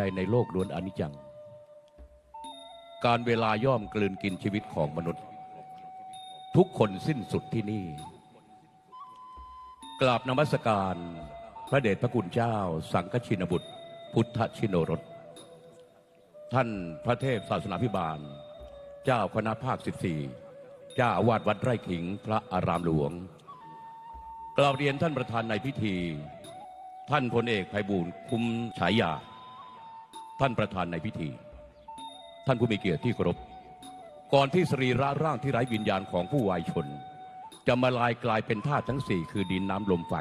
ดๆ ในโลกล้วนอนิจจัง การเวลาย่อมกลืนกินชีวิตของมนุษย์ ทุกคนสิ้นสุดที่นี่ กราบนมัสการพระเดชพระคุณเจ้า สังฆชินบุตร พุทธชินโรสท่านพระเทพศาสนาพิบาล เจ้าคณะภาค 14 เจ้าอาวาสวัดไร่ขิงพระอารามหลวงกราบเรียนท่านประธานในพิธี ท่านพลเอกไพบูลคุ้มฉายา ท่านประธานในพิธี ท่านผู้มีเกียรติที่เคารพ ก่อนที่สรีระร่างที่ไร้วิญญาณของผู้วายชน จะมาลายกลายเป็นธาตุทั้งสี่คือดินน้ำลมไฟ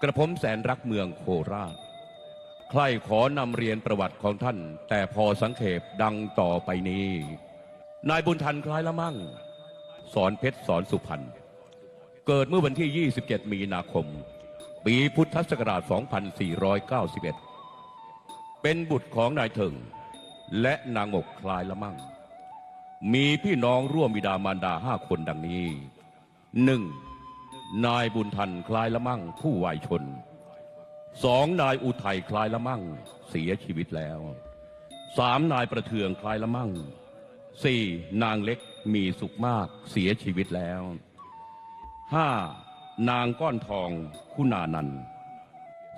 กระผมแสนรักเมืองโคราช ใครขอนำเรียนประวัติของท่าน แต่พอสังเขปดังต่อไปนี้ นายบุญทันคล้ายละมั่ง สอนเพชรสอนสุพรรณ เกิดเมื่อวันที่ 27 มีนาคม ปีพุทธศักราช 2491 เป็นบุตรของนายเถิง และนางอกคลายละมั่ง มีพี่น้องร่วมบิดามารดาห้าคนดังนี้หนึ่งนายบุญทันคลายละมั่งผู้วายชนสองนายอุทัยคลายละมั่งเสียชีวิตแล้วสามนายประเทืองคลายละมั่งสี่นางเล็กมีสุขมากเสียชีวิตแล้วห้านางก้อนทองคุณานันท์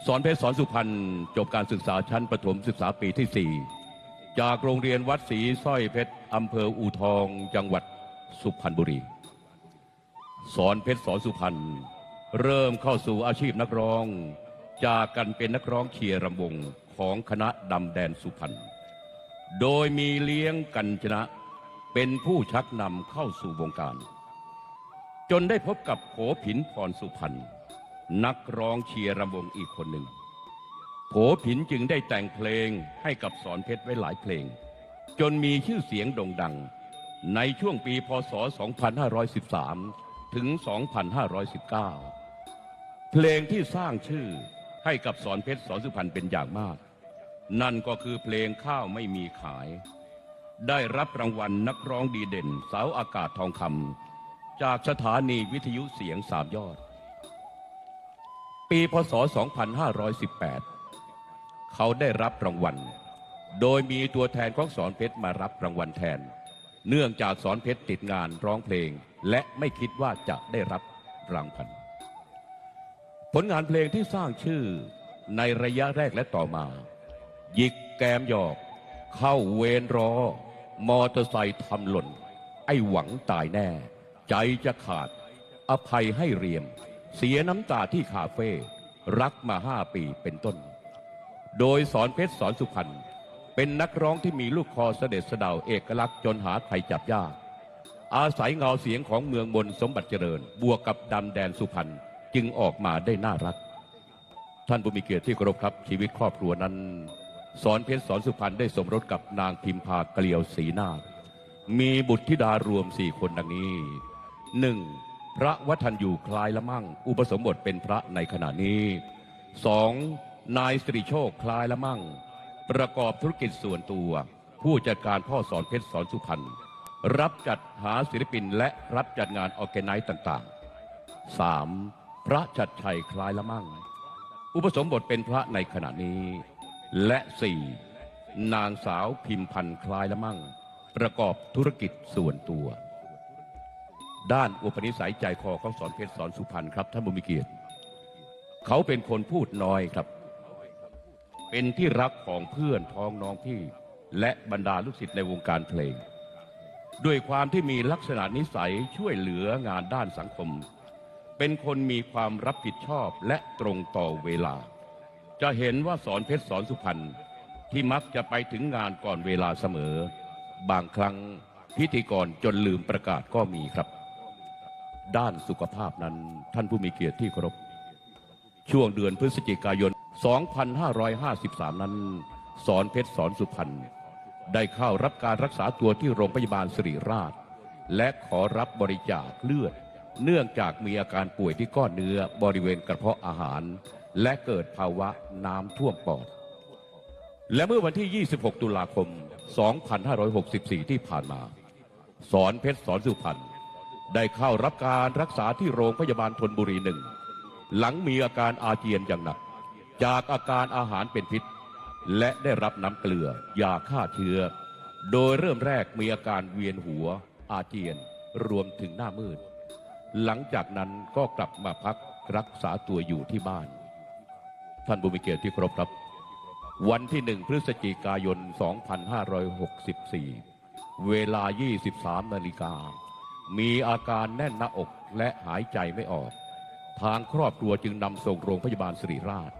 สอนเพชรสอนสุพรรณจบการศึกษาชั้นประถมศึกษาปีที่สี่จากโรงเรียนวัดศรีสร้อยเพชรอำเภออู่ทอง จังหวัดสุพรรณบุรี สอนเพชรสอนสุพรรณเริ่มเข้าสู่อาชีพนักร้อง จากกันเป็นนักร้องเชียร์รำวงของคณะดำแดนสุพรรณโดยมีเลี้ยงกันชนะเป็นผู้ชักนำเข้าสู่วงการ จนได้พบกับโผผินพรสุพรรณ นักร้องเชียร์รำวงอีกคนหนึ่งโผผินจึงได้แต่งเพลงให้กับสอนเพชรไว้หลายเพลง จนมีชื่อเสียงโด่งดัง ในช่วงปีพศ 2513 ถึง 2519 เพลงที่สร้างชื่อให้กับสอนเพชรสอนสุพรรณเป็นอย่างมาก นั่นก็คือเพลงข้าวไม่มีขาย ได้รับรางวัลนักร้องดีเด่น สาวอากาศทองคำจากสถานีวิทยุเสียงสามยอด ปีพศ 2518 เขาได้รับรางวัล โดยมีตัวแทนของสอนเพชรมารับรางวัลแทน เนื่องจากสอนเพชรติดงานร้องเพลง และไม่คิดว่าจะได้รับรางวัลผลงานเพลงที่สร้างชื่อในระยะแรกและต่อมา หยิกแกมหยอก เข้าเวรรอ มอเตอร์ไซค์ทำหล่น ไอ้หวังตายแน่ ใจจะขาด อภัยให้เรียม เสียน้ำตาที่คาเฟ่รักมาห้าปีเป็นต้น โดยสอนเพชรสอนสุพรรณเป็นนักร้องที่มีลูกคอเสด็จเสดาวเอกลักษณ์จนหาใครจับยาก อาศัยเงาเสียงของเมืองบนสมบัติเจริญ บวกกับดำแดนสุพรรณจึงออกมาได้น่ารัก ท่านผู้มีเกียรติที่เคารพครับ ชีวิตครอบครัวนั้น สอนเพชรสอนสุพรรณได้สมรสกับนางพิมพาเกลียวศรีนาคมีบุตรธิดารวมสี่คนดังนี้หนึ่ง พระวัฒนอยู่คลายละมั่ง อุปสมบทเป็นพระในขณะนี้สองนายสิริโชคคลายละมั่ง ประกอบธุรกิจส่วนตัว ผู้จัดการพ่อสอนเพชรสอนสุพรรณรับจัดหาศิลปินและรับจัดงานออแกไนซ์ต่างๆ 3. พระจัดชัยคลายละมั่ง อุปสมบทเป็นพระในขณะนี้ และสี่นางสาวพิมพันธ์คลายละมั่ง ประกอบธุรกิจส่วนตัว ด้านอุปนิสัยใจคอของสอนเพชรสอนสุพรรณครับท่านบุญมีเกียรติ เขาเป็นคนพูดน้อยครับ เป็นที่รักของเพื่อนพ้องน้องพี่ และบรรดาลูกศิษย์ในวงการเพลง ด้วยความที่มีลักษณะนิสัยช่วยเหลืองานด้านสังคม เป็นคนมีความรับผิดชอบและตรงต่อเวลา จะเห็นว่าสอนเพชรสอนสุพรรณที่มักจะไปถึงงานก่อนเวลาเสมอ บางครั้งพิธีกรจนลืมประกาศก็มีครับ ด้านสุขภาพนั้นท่านผู้มีเกียรติที่เคารพ ช่วงเดือนพฤศจิกายน 2553 นั้น สอนเพชรสอนสุพรรณได้เข้ารับการรักษาตัวที่โรงพยาบาลสิริราช และขอรับบริจาคเลือด เนื่องจากมีอาการป่วยที่ก้อนเนื้อบริเวณกระเพาะอาหาร และเกิดภาวะน้ำท่วมปอด และเมื่อวันที่ 26 ตุลาคม 2564 ที่ผ่านมา สอนเพชรสอนสุพรรณ ได้เข้ารับการรักษาที่โรงพยาบาลธนบุรีหนึ่ง หลังมีอาการอาเจียนอย่างหนัก จากอาการอาหารเป็นพิษ และได้รับน้ำเกลือยาฆ่าเชื้อ โดยเริ่มแรกมีอาการเวียนหัว อาเจียนรวมถึงหน้ามืด หลังจากนั้นก็กลับมาพักรักษาตัวอยู่ที่บ้าน ท่านบุมิเกียรติที่ครพครับ วันที่หนึ่งพฤศจิกายน 2564 เวลา 23 นาฬิกา มีอาการแน่นหน้าอกและหายใจไม่ออก ทางครอบครัวจึงนำส่งโรงพยาบาลสิริราช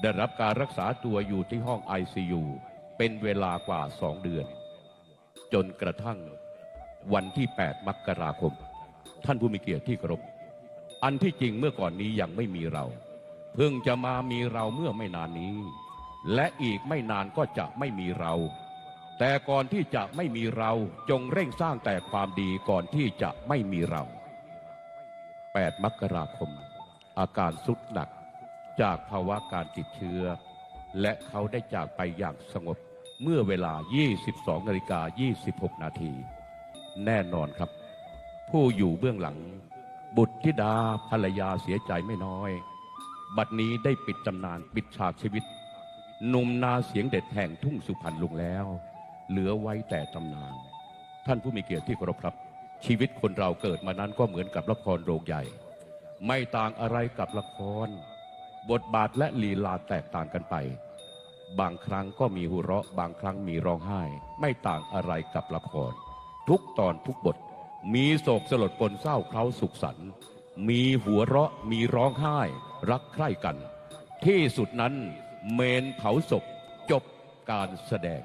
ได้รับการรักษาตัวอยู่ที่ห้อง ICU เป็นเวลากว่าสองเดือน จนกระทั่งวันที่ 8 มกราคม ท่านผู้มีเกียรติที่เคารพอันที่จริงเมื่อก่อนนี้ยังไม่มีเรา เพิ่งจะมามีเราเมื่อไม่นานนี้ และอีกไม่นานก็จะไม่มีเรา แต่ก่อนที่จะไม่มีเราจงเร่งสร้างแต่ความดีก่อนที่จะไม่มีเรา 8 มกราคม อาการสุดหนักจากภาวะการติดเชื้อ และเขาได้จากไปอย่างสงบเมื่อเวลา 22นาฬิกา26 นาที แน่นอนครับ ผู้อยู่เบื้องหลัง บุตรธิดาภรรยาเสียใจไม่น้อย บัดนี้ได้ปิดตำนานปิดฉากชีวิตหนุ่มนาเสียงเด็ดแห่งทุ่งสุพรรณลงแล้ว เหลือไว้แต่ตำนาน ท่านผู้มีเกียรติที่เคารพครับ ชีวิตคนเราเกิดมานั้นก็เหมือนกับละครโรงใหญ่ ไม่ต่างอะไรกับละคร บทบาทและลีลาแตกต่างกันไป บางครั้งก็มีหัวเราะ บางครั้งมีร้องไห้ ไม่ต่างอะไรกับละคร ทุกตอนทุกบท มีโศกสลดปนเศร้าเคล้าสุขสันต์มีหัวเราะมีร้องไห้ รักใคร่กัน ที่สุดนั้นเมนเผาศพจบการแสดง